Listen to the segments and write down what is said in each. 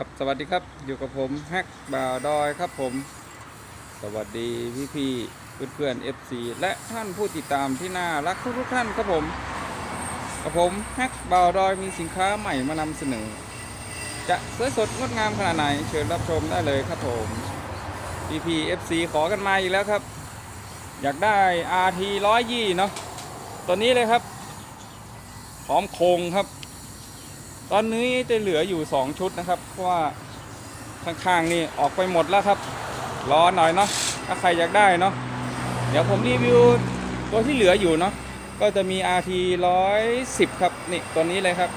ครับสวัสดีครับอยู่กับผมแฮกบ่าวดอยครับผม สวัสดีพี่พี่ๆเพื่อนๆ FC และท่านผู้ติดตามที่น่ารักทุกๆท่านครับผมกับผมแฮกบ่าวดอยมีสินค้าใหม่มานำเสนอ จะสวยสดงดงามขนาดไหน เชิญรับชมได้เลยครับผมพี่พี่ๆ FC ขอกันมาอีกแล้วครับ อยากได้ RT 120เนาะตัวนี้เลยครับพร้อมโครงครับ ตอนนี้จะเหลืออยู่ 2 ชุดนะครับ เพราะว่าข้างๆนี่ออกไปหมดแล้วครับ รอหน่อยเนาะถ้าใครอยากได้เนาะเดี๋ยวผมรีวิวตัวที่เหลืออยู่เนาะก็จะมี RT 110 ครับนี่ตัวนี้เลยครับ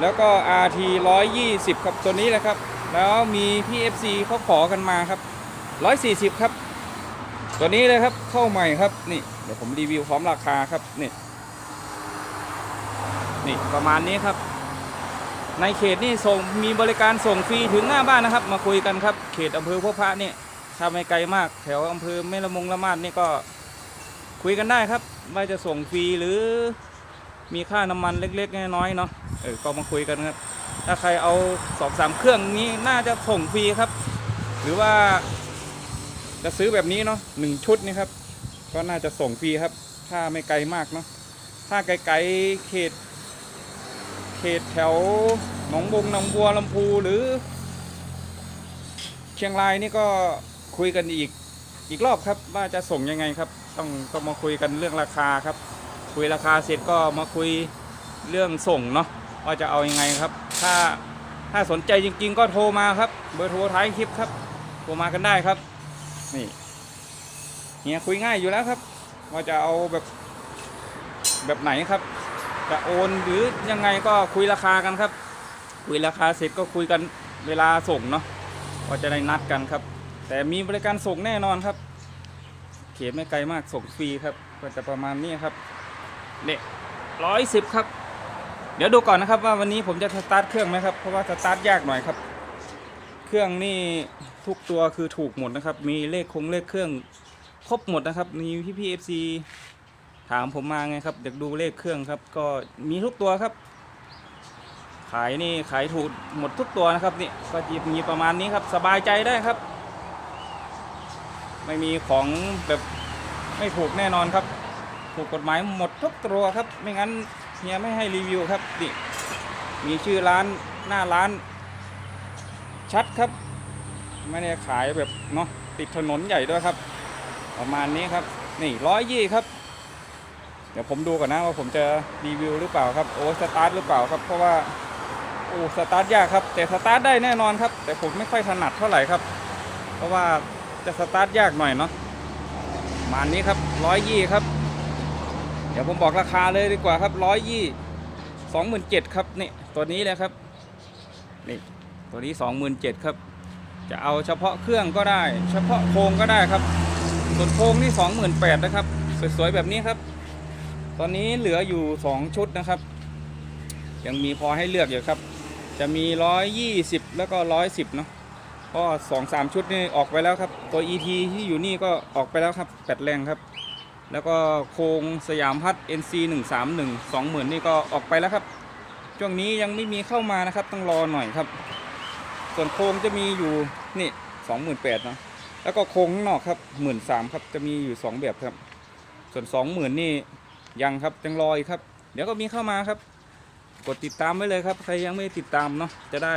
แล้วก็ RT 120 ครับตัวนี้เลยครับ แล้วมีพี่ FC เขาขอกันมาครับ 140 ครับ ตัวนี้เลยครับเข้าใหม่ครับนี่เดี๋ยวผมรีวิวพร้อมราคาครับนี่นี่ประมาณนี้ครับ ในเขตนี่ส่งมีบริการส่งฟรีถึงหน้าบ้านนะครับ มาคุยกันครับ เขตอำเภอพบพระนี่ถ้าไม่ไกลมากแถวอำเภอแม่ละมงละมาดนี่ก็คุยกันได้ครับ ว่าจะส่งฟรีหรือมีค่าน้ำมันเล็กๆน้อยๆเนาะเออก็มาคุยกันครับ ถ้าใครเอาสองสามเครื่องนี้น่าจะส่งฟรีครับ หรือว่าจะซื้อแบบนี้เนาะหนึ่งชุดนี่ครับ ก็น่าจะส่งฟรีครับ ถ้าไม่ไกลมากเนาะถ้าไกลๆเขต เขตแถวหนองบงหนองบัวลำพูหรือ เชียงรายนี่ก็คุยกันอีกอีกรอบครับว่าจะส่งยังไงครับ ต้องต้องมาคุยกันเรื่องราคาครับ คุยราคาเสร็จก็มาคุยเรื่องส่งเนาะว่าจะเอายังไงครับ ถ้าถ้าสนใจจริง ๆ ก็โทรมาครับ เบอร์โทรท้ายคลิปครับโทรมากันได้ครับ นี่เฮียคุยง่ายอยู่แล้วครับ ว่าจะเอาแบบแบบไหนครับ จะโอนหรือยังไงก็คุยราคากันครับ คุยราคาเสร็จก็คุยกันเวลาส่งเนาะว่าจะได้นัดกันครับ แต่มีบริการส่งแน่นอนครับ เขตไม่ไกลมากส่งฟรีครับ ก็จะประมาณนี้ครับเนี่ยร้อยสิบครับ เดี๋ยวดูก่อนนะครับว่าวันนี้ผมจะสตาร์ทเครื่องไหมครับ เพราะว่าสตาร์ทยากหน่อยครับ เครื่องนี่ทุกตัวคือถูกหมดนะครับ มีเลขคงเลขเครื่องครบหมดนะครับ มีพี่พีเอฟซี ถามผมมาไงครับอยากดูเลขเครื่องครับ ก็มีทุกตัวครับ ขายนี่ขายถูกหมดทุกตัวนะครับนี่ก็จะมีประมาณนี้ครับ สบายใจได้ครับ ไม่มีของแบบไม่ถูกแน่นอนครับ ถูกกฎหมายหมดทุกตัวครับ ไม่งั้นเฮียไม่ให้รีวิวครับนี่มีชื่อร้านหน้าร้าน ชัดครับไม่ได้ขายแบบเนาะติดถนนใหญ่ด้วยครับ ประมาณนี้ครับ นี่ร้อยยี่ครับ ดี๋ยวผมดูก่อนนะว่าผมจะรีวิวหรือเปล่าครับโอ้สตาร์ทหรือเปล่าครับ เพราะว่าโอ้สตาร์ทยากครับ แต่สตาร์ทได้แน่นอนครับ แต่ผมไม่ค่อยถนัดเท่าไหร่ครับ เพราะว่าจะสตาร์ทยากหน่อยเนาะมาณนี้ครับร้อยยี่ครับ เดี๋ยวผมบอกราคาเลยดีกว่าครับร้อยยี่สองหมื่นเจ็ดครับนี่ตัวนี้เลยครับนี่ตัวนี้สองหมื่นเจ็ดครับ จะเอาเฉพาะเครื่องก็ได้ เฉพาะโครงก็ได้ครับส่วนโครงนี่สองหมื่นแปดนะครับ สวยๆแบบนี้ครับ ตอนนี้เหลืออยู่ 2 ชุดนะครับ ยังมีพอให้เลือกอยู่ครับ จะมี 120 แล้วก็ 110 เนาะก็สองสามชุดนี่ออกไปแล้วครับ ตัว ET ที่อยู่นี่ก็ออกไปแล้วครับแปดแรงครับ แล้วก็โครงสยามพัด NC 131 20,000นี่ก็ออกไปแล้วครับ ช่วงนี้ยังไม่มีเข้ามานะครับ ต้องรอหน่อยครับ ส่วนโครงจะมีอยู่นี่28,000เนาะแล้วก็โครงข้างนอกครับ13,000ครับจะมีอยู่2แบบครับ ส่วน20,000นี่ ยังครับยังรออีกครับ เดี๋ยวก็มีเข้ามาครับ กดติดตามไว้เลยครับ ใครยังไม่ติดตามเนาะจะได้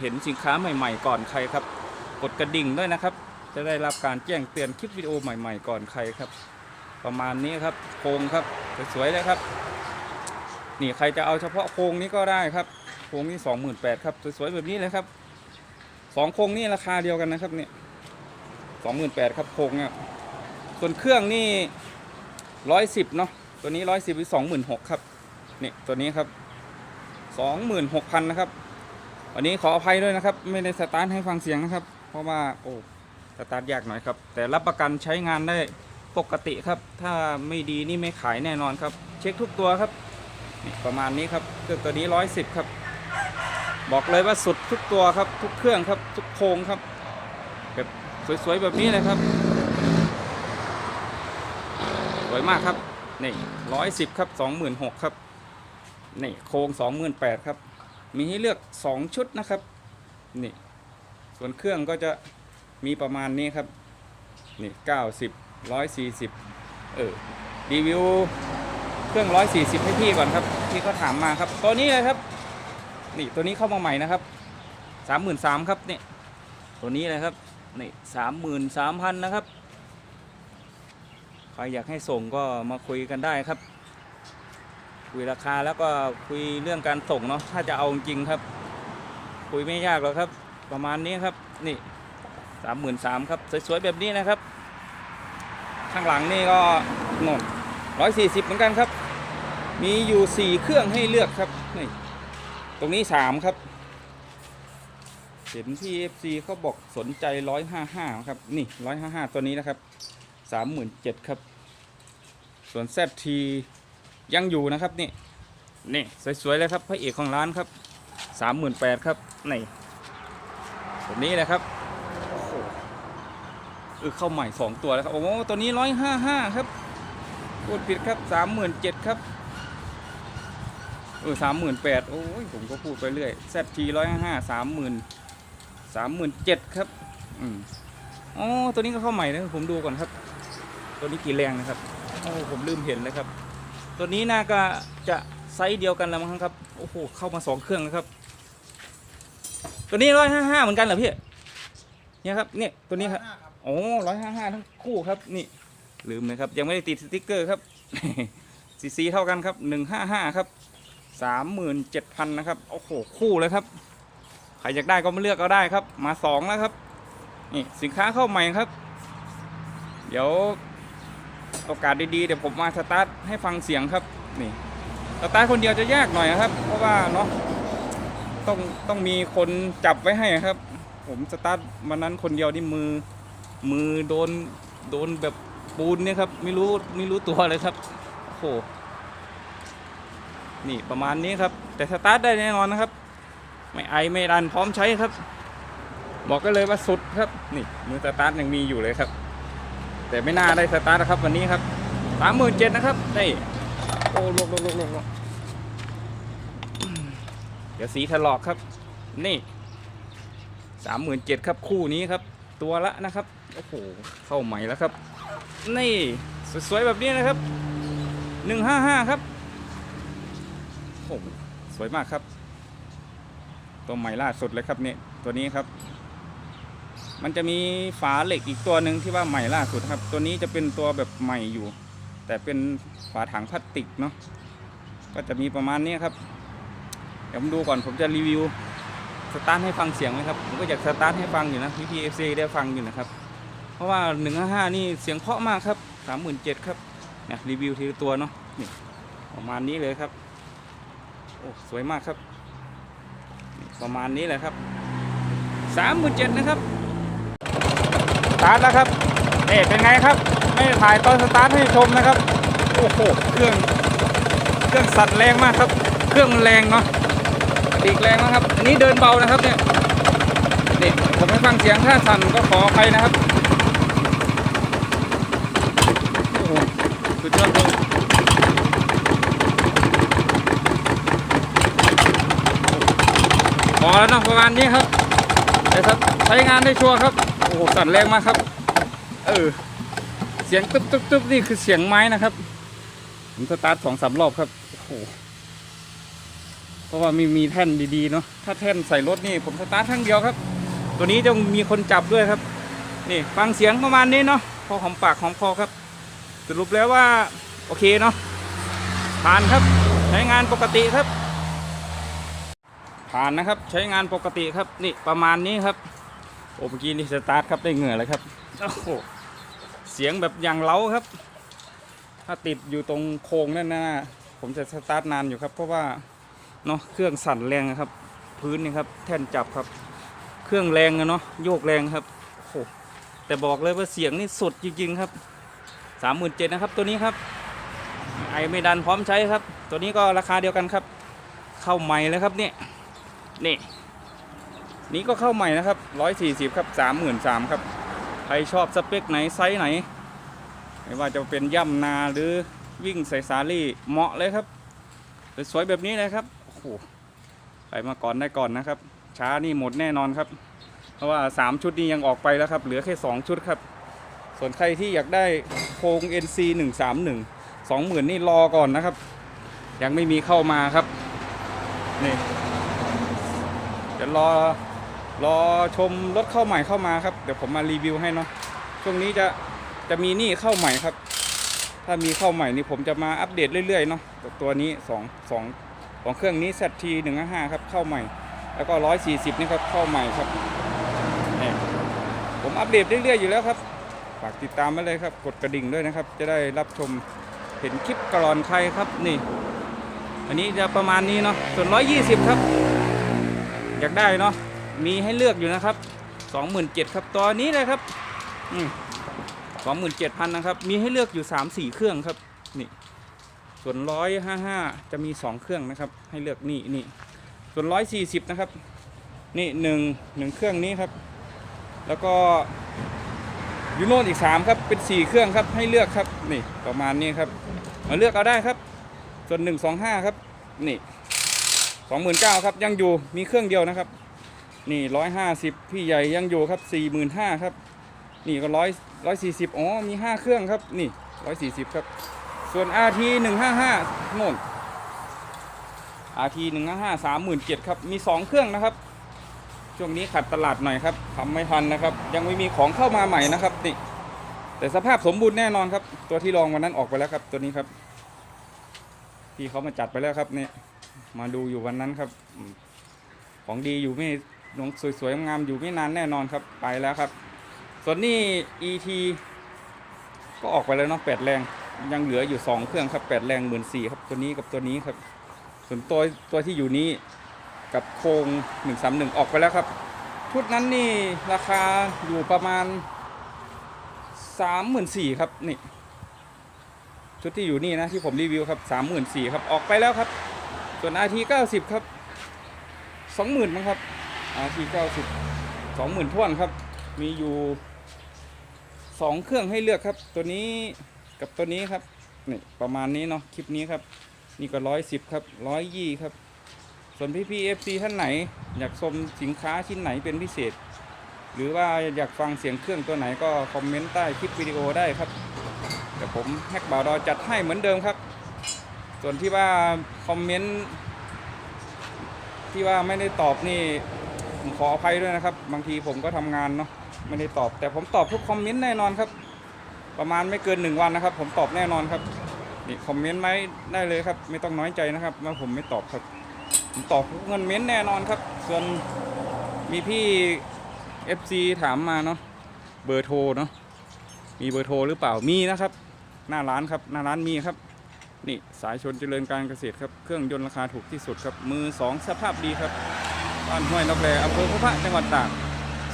เห็นสินค้าใหม่ๆ ก่อนใครครับ กดกระดิ่งด้วยนะครับ จะได้รับการแจ้งเตือนคลิปวิดีโอใหม่ ๆ ก่อนใครครับ ประมาณนี้ครับโครงครับสวยๆเลยครับนี่ใครจะเอาเฉพาะโครงนี้ก็ได้ครับโครงนี้28,000ครับสวยๆแบบนี้เลยครับสองโครงนี่ราคาเดียวกันนะครับเนี่ย28,000ครับโครงเนี่ยส่วนเครื่องนี่110เนาะ ตัวนี้ร้อยสิบสองหมื่นหกครับนี่ตัวนี้ครับสองหมื่นหกพันนะครับวันนี้ขออภัยด้วยนะครับ ไม่ได้สตาร์ทให้ฟังเสียงนะครับ เพราะว่าโอ้สตาร์ทยากหน่อยครับ แต่รับประกันใช้งานได้ปกติครับ ถ้าไม่ดีนี่ไม่ขายแน่นอนครับ เช็คทุกตัวครับนี่ประมาณนี้ครับเครื่องตัวนี้ร้อยสิบครับ บอกเลยว่าสุดทุกตัวครับ ทุกเครื่องครับ ทุกโครงครับแบบสวยๆแบบนี้เลยครับ สวยมากครับ นี่ร้อยสิบครับสองหมื่นหกครับนี่โครงสองหมื่นแปดครับ มีให้เลือกสองชุดนะครับนี่ส่วนเครื่องก็จะมีประมาณนี้ครับนี่เก้าสิบร้อยสี่สิบเออรีวิวเครื่องร้อยสี่สิบให้พี่ก่อนครับที่เขาถามมาครับตัวนี้เลยครับ นี่ตัวนี้เข้ามาใหม่นะครับสามหมื่นสามครับนี่ตัวนี้เลยครับนี่สามหมื่นสามพันนะครับ ครอยากให้ส่งก็มาคุยกันได้ครับ คุยราคาแล้วก็คุยเรื่องการส่งเนาะถ้าจะเอาจริงครับ คุยไม่ยากหรอกครับ ประมาณนี้ครับนี่สามหมื่นสามครับสวยๆแบบนี้นะครับ ข้างหลังนี่ก็งงร้อยสี่สิบเหมือนกันครับ มีอยู่สี่เครื่องให้เลือกครับนี่ตรงนี้สามครับเห็นที่ FC เขาบอกสนใจร้อยห้าห้าครับ นี่ร้อยห้าห้าตัวนี้นะครับ สามหมื่นเจ็ดครับ ส่วน ZT ยังอยู่นะครับนี่นี่สวยๆเลยครับพระเอกของร้านครับสามหมื่นแปดครับนี่ตัวนี้แหละครับโอ้โหเออเข้าใหม่สองตัวแล้วครับโอ้โหตัวนี้ร้อยห้าห้าครับพูดผิดครับสามหมื่นเจ็ดครับเออสามหมื่นแปดโอ้ยผมก็พูดไปเรื่อยแซทีร้อยห้าห้าสามหมื่นสามหมื่นเจ็ดครับอืมอ๋อตัวนี้ก็เข้าใหม่นะผมดูก่อนครับ ตัวนี้กี่แรงนะครับโอ้ผมลืมเห็นเลยครับ ตัวนี้น่าก็จะไซส์เดียวกันแล้วมั้งครับโอ้โหเข้ามาสองเครื่องแล้วครับ ตัวนี้ร้อยห้าห้าเหมือนกันเหรอพี่เนี่ยครับเนี่ยตัวนี้ครับโอ้ร้อยห้าห้าทั้งคู่ครับนี่ลืมเลยครับ ยังไม่ได้ติดสติ๊กเกอร์ครับซีซีเท่ากันครับหนึ่งห้าห้าครับสามหมื่นเจ็ดพันนะครับโอ้โหคู่เลยครับใครอยากได้ก็มาเลือกก็ได้ครับ มาสองแล้วครับนี่สินค้าเข้าใหม่ครับ เดี๋ยว โอกาสดีๆเดี๋ยวผมมาสตาร์ทให้ฟังเสียงครับนี่สตาร์ทคนเดียวจะยากหน่อยนะครับ เพราะว่าเนาะต้องต้องมีคนจับไว้ให้ครับ ผมสตาร์ทวันนั้นคนเดียวนี่มือ มือโดนโดนแบบปูนเนี่ยครับไม่รู้ไม่รู้ตัวเลยครับโอ้โหนี่ประมาณนี้ครับ แต่สตาร์ทได้แน่นอนนะครับ ไม่ไอไม่ดันพร้อมใช้ครับ บอกก็เลยว่าสุดครับ นี่มือสตาร์ทยังมีอยู่เลยครับ แต่ไม่น่าได้สตาร์ทนะครับวันนี้ครับสามหมื่นเจ็ดนะครับนี่โอ้ลกลกลกลกลกอืมเดี๋ยวสีถลอกครับ นี่สามหมื่นเจ็ดครับคู่นี้ครับ ตัวละนะครับโอ้โหเข้าใหม่แล้วครับ นี่สวยๆแบบนี้นะครับหนึ่งห้าห้าครับโอ้โหสวยมากครับ ตัวใหม่ล่าสุดเลยครับเนี่ยตัวนี้ครับ มันจะมีฝาเหล็กอีกตัวหนึ่งที่ว่าใหม่ล่าสุดครับ ตัวนี้จะเป็นตัวแบบใหม่อยู่ แต่เป็นฝาถังพลาสติกเนาะก็จะมีประมาณนี้ครับ เดี๋ยวผมดูก่อนผมจะรีวิวสตาร์ทให้ฟังเสียงไหมครับผมก็อยากสตาร์ทให้ฟังอยู่นะพี่พีเอฟซีได้ฟังอยู่นะครับ เพราะว่า1นึ่งห้านี่เสียงเพาะมากครับสามหมื่นเจ็ดครับเนี่ยรีวิวทีละตัวเนาะนี่ประมาณนี้เลยครับโอ้สวยมากครับ ประมาณนี้แหละครับสามหมื่นเจ็ดนะครับ ตาร์ทแล้วครับนี่เป็นไงครับ ไม่ถ่ายตอนสตาร์ทให้ชมนะครับ โอ้โห เครื่อง เครื่องสั่นแรงมากครับ เครื่องแรงเนาะดีกแรงนะครับ อันนี้เดินเบานะครับเนี่ยนี่ผมให้ฟังเสียงถ้าสั่นก็ขออภัยนะครับ โอ้โหสุดยอดเลยพอแล้วเนาะประมาณนี้ครับเดี๋ยวครับใช้งานได้ชัวร์ครับ โอ้โหสั่นแรงมากครับ เออ เสียงตึ๊บตึ๊บตึ๊บนี่คือเสียงไม้นะครับ ผมสตาร์ทสองสามรอบครับโอ้โหเพราะว่ามีมีแท่นดีๆเนาะถ้าแท่นใส่รถนี่ผมสตาร์ทครั้งเดียวครับ ตัวนี้จะมีคนจับด้วยครับ นี่ฟังเสียงประมาณนี้เนาะพอหอมปากหอมคอครับ สรุปแล้วว่า โอเคเนาะผ่านครับ ใช้งานปกติครับ ผ่านนะครับใช้งานปกติครับนี่ประมาณนี้ครับ โอ้เมื่อกี้นี่สตาร์ทครับได้เหงื่อเลยครับโอ้โหเสียงแบบอย่างเล้าครับ ถ้าติดอยู่ตรงโค้งนั่นนะผมจะสตาร์ทนานอยู่ครับ เพราะว่าเนาะเครื่องสั่นแรงครับ พื้นนี่ครับแท่นจับครับ เครื่องแรงอะเนาะโยกแรงครับโอ้โหแต่บอกเลยว่าเสียงนี่สุดจริง ๆ ครับสามหมื่นเจ็ดนะครับตัวนี้ครับ ไอไม่ดันพร้อมใช้ครับ ตัวนี้ก็ราคาเดียวกันครับ เข้าใหม่เลยครับเนี่ยนี่ นี่ก็เข้าใหม่นะครับร้อยสี่สิบครับสามหมื่นสามครับ ใครชอบสเปคไหนไซส์ไหน ไม่ว่าจะเป็นย่ำนาหรือวิ่งใส่สาลี่เหมาะเลยครับ สวยๆแบบนี้เลยครับ โอ้โหใครมาก่อนได้ก่อนนะครับ ช้านี่หมดแน่นอนครับ เพราะว่า 3 ชุดนี้ยังออกไปแล้วครับ เหลือแค่ 2 ชุดครับ ส่วนใครที่อยากได้โครง NC 131 20,000นี่รอก่อนนะครับ ยังไม่มีเข้ามาครับ นี่ เดี๋ยวรอ รอชมรถเข้าใหม่เข้ามาครับ เดี๋ยวผมมารีวิวให้เนาะช่วงนี้จะจะมีนี่เข้าใหม่ครับ ถ้ามีเข้าใหม่นี่ผมจะมาอัปเดตเรื่อยๆเนาะตัวนี้2 2ของเครื่องนี้ ZT 155ครับ เข้าใหม่ แล้วก็ 140 นี่ครับ เข้าใหม่ครับนี่ผมอัปเดตเรื่อยๆอยู่แล้วครับ ฝากติดตามมาเลยครับ กดกระดิ่งด้วยนะครับ จะได้รับชมเห็นคลิปก่อนใครครับนี่ อันนี้จะประมาณนี้เนาะส่วน 120 ครับ อยากได้เนาะ มีให้เลือกอยู่นะครับ 27,000ครับตัวนี้เลยครับอืม27,000นนะครับ มีให้เลือกอยู่3-4เครื่องครับ นี่ ส่วน155จะมี2เครื่องนะครับ ให้เลือกนี่นี่ ส่วน140นะครับ นี่หนึ่งหนึ่งเครื่องนี้ครับ แล้วก็ยูโนนอีก3ครับ เป็น4เครื่องครับ ให้เลือกครับ นี่ประมาณนี้ครับ มาเลือกเอาได้ครับ ส่วน125ครับ นี่29,000ครับ ยังอยู่ มีเครื่องเดียวนะครับ นี่150พี่ใหญ่ยังอยู่ครับ45,000ครับ นี่ก็100 140อ๋อมี5เครื่องครับ นี่140ครับ ส่วน RT 155โน่น RT 155 37,000ครับ มี2เครื่องนะครับ ช่วงนี้ขัดตลาดหน่อยครับทำไม่ทันนะครับ ยังไม่มีของเข้ามาใหม่นะครับนี่แต่สภาพสมบูรณ์แน่นอนครับ ตัวที่ลองวันนั้นออกไปแล้วครับ ตัวนี้ครับพี่เขามาจัดไปแล้วครับเนี่ยมาดูอยู่วันนั้นครับ ของดีอยู่ไม่ หนงสวยๆงามๆอยู่ไม่นานแน่นอนครับไปแล้วครับ ส่วนนี้ ET ก็ออกไปแล้วเนาะแปดแรง ยังเหลืออยู่สองเครื่องครับแปดแรงหมื่นสี่ครับตัวนี้กับตัวนี้ครับ ส่วนตัวตัวที่อยู่นี้กับโครงหนึ่งสามหนึ่งออกไปแล้วครับ ชุดนั้นนี่ราคาอยู่ประมาณสามหมื่นสี่ครับนี่ชุดที่อยู่นี่นะที่ผมรีวิวครับสามหมื่นสี่ครับออกไปแล้วครับ ส่วน RT 90ครับสองหมื่นมั้งครับ RT 90สองหมื่นท่วนครับ มีอยู่สองเครื่องให้เลือกครับ ตัวนี้กับตัวนี้ครับ นี่ประมาณนี้เนาะคลิปนี้ครับ นี่ก็ร้อยสิบครับร้อยยี่ครับ ส่วนพี่พีเอฟซีท่านไหน อยากชมสินค้าชิ้นไหนเป็นพิเศษ หรือว่าอยากฟังเสียงเครื่องตัวไหนก็คอมเมนต์ใต้คลิปวิดีโอได้ครับเดี๋ยวผมแฮกบ่าวดอจัดให้เหมือนเดิมครับ ส่วนที่ว่าคอมเมนต์ที่ว่าไม่ได้ตอบนี่ ผมขออภัยด้วยนะครับ บางทีผมก็ทำงานเนาะไม่ได้ตอบ แต่ผมตอบทุกคอมเมนต์แน่นอนครับ ประมาณไม่เกินหนึ่งวันนะครับ ผมตอบแน่นอนครับนี่คอมเมนต์ไหมได้เลยครับ ไม่ต้องน้อยใจนะครับว่าผมไม่ตอบครับ ผมตอบทุกเงินเม้นต์แน่นอนครับ ส่วนมีพี่ FC ถามมาเนาะเบอร์โทรเนาะมีเบอร์โทรหรือเปล่ามีนะครับ หน้าร้านครับหน้าร้านมีครับนี่สายชนเจริญการเกษตรครับ เครื่องยนต์ราคาถูกที่สุดครับ มือ 2 สภาพดีครับ บ้านห้วยนกแลอำเภอพระพระจังหวัดตาก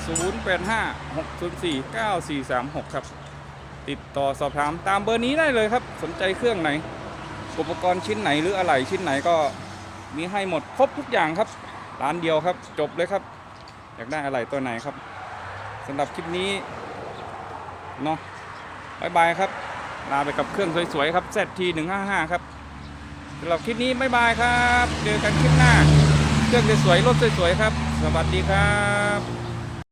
0856049436 ครับ ติดต่อสอบถามตามเบอร์นี้ได้เลยครับ สนใจเครื่องไหน อุปกรณ์ชิ้นไหนหรืออะไหล่ชิ้นไหนก็มีให้หมดครบทุกอย่างครับ ร้านเดียวครับ จบเลยครับ อยากได้อะไหล่ตัวไหนครับสำหรับคลิปนี้เนาะบายบายครับ ลาไปกับเครื่องสวยๆครับ ZT 155 ครับสำหรับคลิปนี้บายบายครับ เจอกันคลิปหน้า รื่องสวยๆรถสวยๆครับ สวัสดีครับ